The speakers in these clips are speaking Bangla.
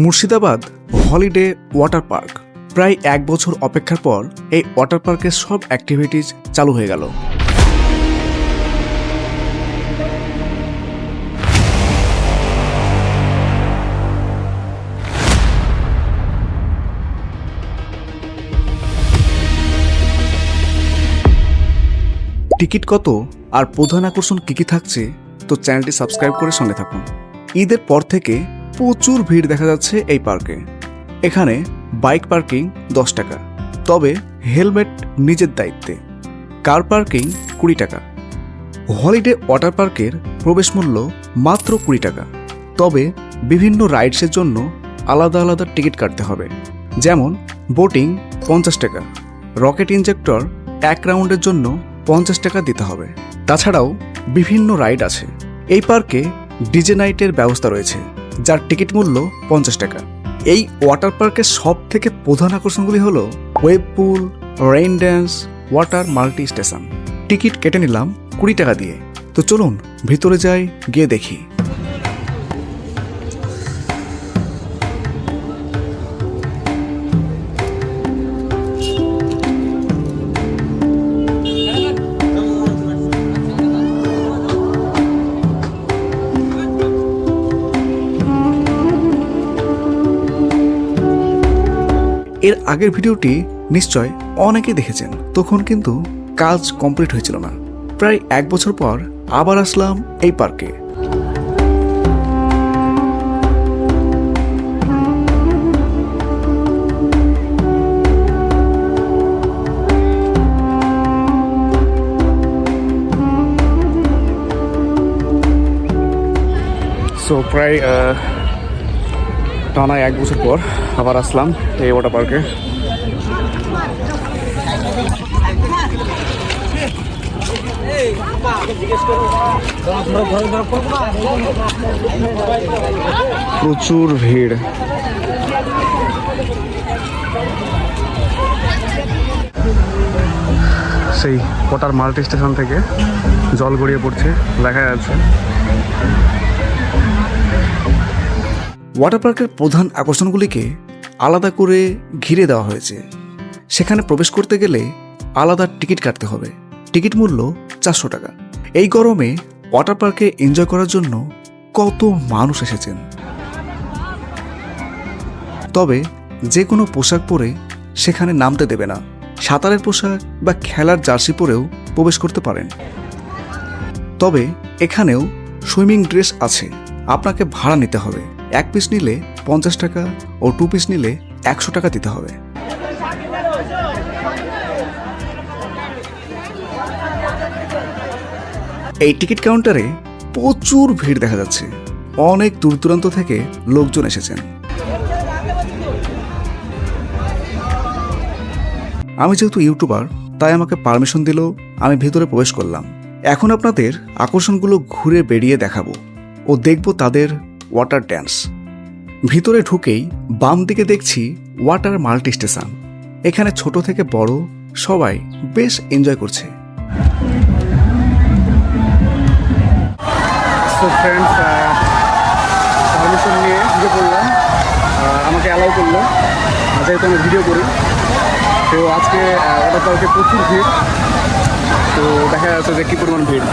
Murshidabad holiday water park. প্রায় এক বছর অপেক্ষার পর এই ওয়াটার পার্কের সব অ্যাক্টিভিটিজ চালু হয়ে গেল। টিকিট কত আর প্রধান আকর্ষণ কী কী থাকছে, তো চ্যানেলটি সাবস্ক্রাইব করে সঙ্গে থাকুন। ঈদের পর থেকে প্রচুর ভিড় দেখা যাচ্ছে এই পার্কে। এখানে বাইক পার্কিং দশ টাকা, তবে হেলমেট নিজের দায়িত্বে। কার পার্কিং কুড়ি টাকা। হলিডে ওয়াটার পার্কের প্রবেশ মূল্য মাত্র কুড়ি টাকা, তবে বিভিন্ন রাইডসের জন্য আলাদা আলাদা টিকিট কাটতে হবে। যেমন বোটিং পঞ্চাশ টাকা, রকেট ইঞ্জেক্টর এক রাউন্ডের জন্য পঞ্চাশ টাকা দিতে হবে। তাছাড়াও বিভিন্ন রাইড আছে। এই পার্কে ডিজে নাইটের ব্যবস্থা রয়েছে। যার টিকিট মূল্য পঞ্চাশ টাকা। এই ওয়াটার পার্কের সব থেকে প্রধান আকর্ষণগুলি হল wave pool, rain dance, water multi station ticket কেটে নিলাম কুড়ি টাকা দিয়ে। তো চলুন, ভিতরে যাই, গিয়ে দেখি। এর আগের ভিডিওটি নিশ্চয় অনেকেই দেখেছেন। তখন কিন্তু কাজ কমপ্লিট হয়েছিল না। প্রায় এক বছর পর আবার আসলাম এই পার্কে। সো প্রায় টানা এক বছর পর আবার আসলাম এই ওয়াটার পার্কে প্রচুর ভিড়। সেই ওয়াটার মাল্টি স্টেশন থেকে জল গড়িয়ে পড়ছে, দেখা যাচ্ছে। ওয়াটার পার্কের প্রধান আকর্ষণগুলিকে আলাদা করে ঘিরে দেওয়া হয়েছে। সেখানে প্রবেশ করতে গেলে আলাদা টিকিট কাটতে হবে। টিকিট মূল্য চারশো টাকা। এই গরমে ওয়াটার পার্কে এনজয় করার জন্য কত মানুষ এসেছেন? তবে যে কোনো পোশাক পরে সেখানে নামতে দেবে না। সাঁতারের পোশাক বা খেলার জার্সি পরেও প্রবেশ করতে পারেন। তবে এখানেও সুইমিং ড্রেস আছে। আপনাকে ভাড়া নিতে হবে। এক পিস নিলে পঞ্চাশ টাকা ও টু পিস নিলে একশো টাকা দিতে হবে। এই টিকিট কাউন্টারে প্রচুর ভিড় দেখা যাচ্ছে। অনেক দূর দূরান্ত থেকে লোকজন এসেছেন। আমি যেহেতু ইউটিউবার, তাই আমাকে পারমিশন দিল, আমি ভেতরে প্রবেশ করলাম। এখন আপনাদের আকর্ষণগুলো ঘুরে বেরিয়ে দেখাবো। ও দেখব তাদের ওয়াটার ড্যান্স ভিতরে ঢুকেই বাম দিকে দেখছি ওয়াটার মাল্টি স্টেশন এখানে ছোট থেকে বড় সবাই বেশ এনজয় করছে। নিয়ে ঢুকে পড়লাম আমাকে অ্যালাউ করল। যেহেতু আমি ভিডিও করি, তো আজকে ওটা পার্কে প্রচুর ভিড়। তো দেখা যাচ্ছে যে কী পরিমাণ ভিড়।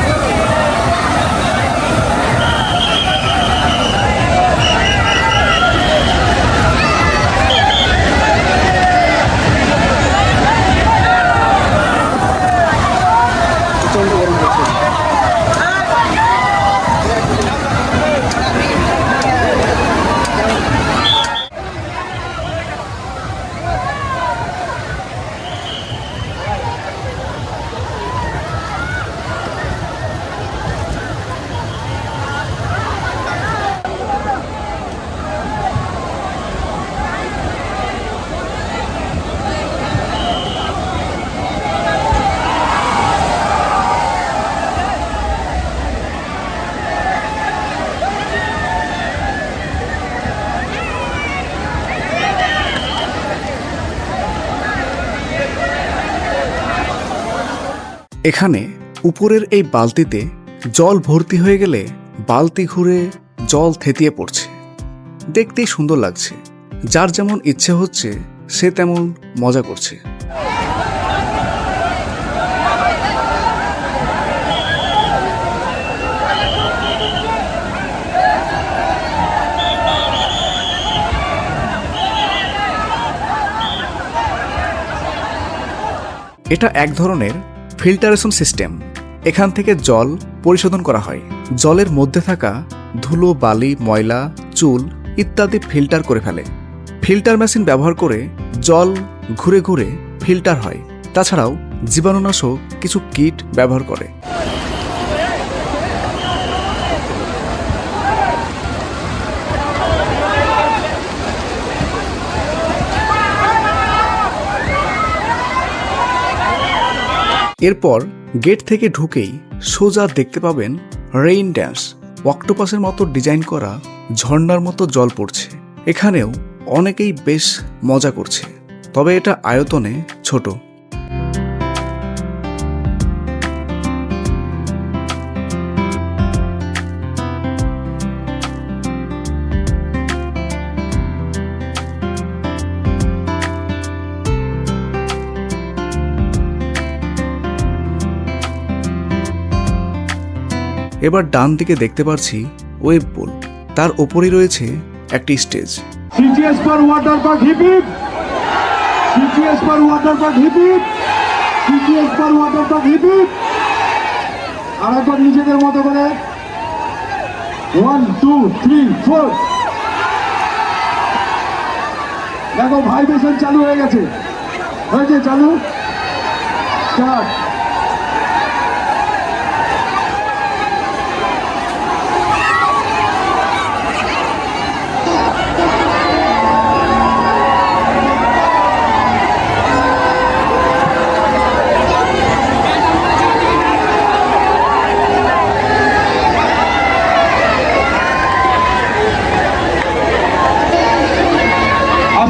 এখানে উপরের এই বালতিতে জল ভর্তি হয়ে গেলে বালতি ঘুরে জল থেতিয়ে পড়ছে। দেখতেই সুন্দর লাগছে। যার যেমন ইচ্ছে হচ্ছে, সে তেমন মজা করছে। এটা এক ধরনের ফিল্টারেশন সিস্টেম। এখান থেকে জল পরিশোধন করা হয়। জলের মধ্যে থাকা ধুলো, বালি, ময়লা, চুল ইত্যাদি ফিল্টার করে ফেলে। ফিল্টার মেশিন ব্যবহার করে জল ঘুরে ঘুরে ফিল্টার হয়। তাছাড়াও জীবাণুনাশক কিছু কিট ব্যবহার করে। এরপর গেট থেকে ঢুকেই সোজা দেখতে পাবেন রেইন ড্যান্স, অক্টোপাসের মতো ডিজাইন করা ঝর্ণার মতো জল পড়ছে। এখানেও অনেকেই বেশ মজা করছে, তবে এটা আয়তনে ছোট। এবার ডান দিকে দেখতে পারছি ওয়েব পুল। তার ওপরেই রয়েছে একটি stage. Water park water park water park আর একবার নিজেদের মতো ওয়ান টু থ্রি ফোর দেখো ভাইব্রেশন চালু হয়ে গেছে। হয়েছে, চালু? স্টার্ট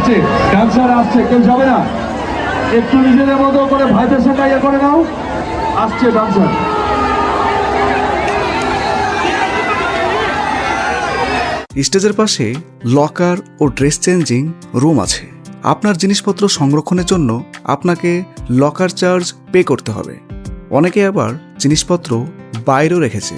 আসছে ডান্সার আসছে, কেউ যাবে না। একটু নিজেদের মতো করে ভাইব্রেশনটা ইয়ে করে নাও, আসছে ডান্সার। স্টেজের পাশে লকার ও ড্রেস চেঞ্জিং রুম আছে। আপনার জিনিসপত্র সংরক্ষণের জন্য আপনাকে লকার চার্জ পে করতে হবে। অনেকে আবার জিনিসপত্র বাইরেও রেখেছে।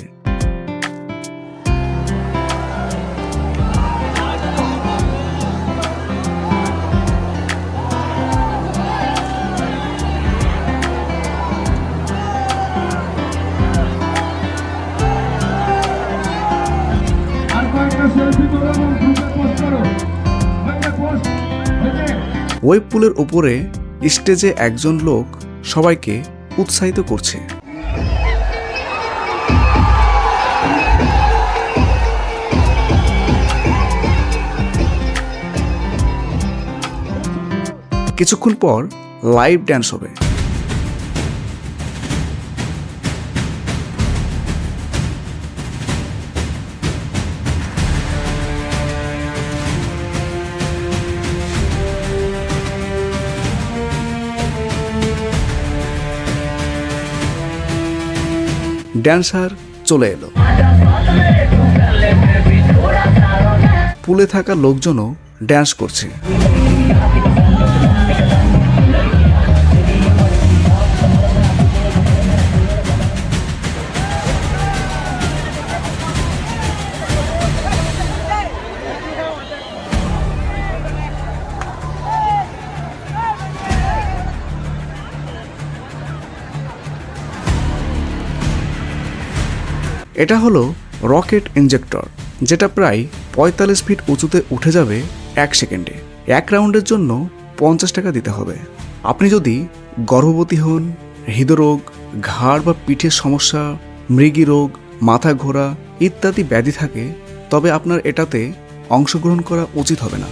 ওয়েব পুলের উপরে স্টেজে একজন লোক সবাইকে উৎসাহিত করছে। কিছুক্ষণ পর লাইভ ড্যান্স হবে। ড্যান্সার চলে এলো। পুলে থাকা লোকজনও ড্যান্স করছে। এটা হলো রকেট ইঞ্জেক্টর যেটা প্রায় পঁয়তাল্লিশ ফিট উঁচুতে উঠে যাবে এক সেকেন্ডে। এক রাউন্ডের জন্য পঞ্চাশ টাকা দিতে হবে। আপনি যদি গর্ভবতী হন, হৃদরোগ, ঘাড় বা পিঠের সমস্যা, মৃগী রোগ, মাথা ঘোরা ইত্যাদি ব্যাধি থাকে, তবে আপনার এটাতে অংশগ্রহণ করা উচিত হবে না।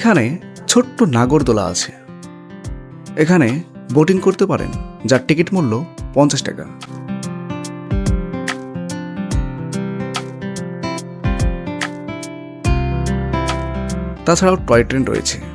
এখানে ছোট্ট নাগরদোলা আছে। এখানে বোটিং করতে পারেন, যার টিকিট মূল্য পঞ্চাশ টাকা। তাছাড়াও টয় ট্রেন রয়েছে।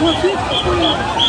থেকে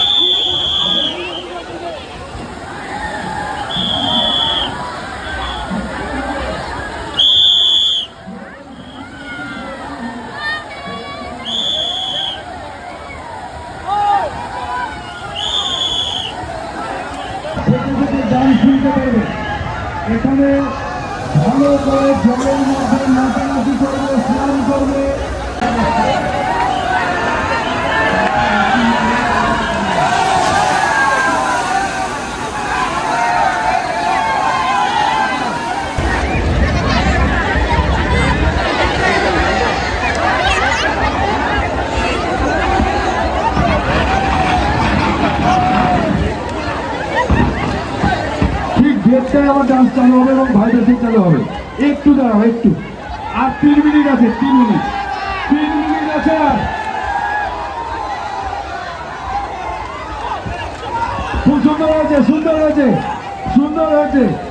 দেড়টায় আবার ডান্স চালু হবে এবং ভাইটা ঠিক চালু হবে। একটু দাঁড়াও, একটু। আর তিন মিনিট আছে, তিন মিনিট। তিন মিনিট আছে আর। খুব সুন্দর হয়েছে সুন্দর হয়েছে সুন্দর হয়েছে।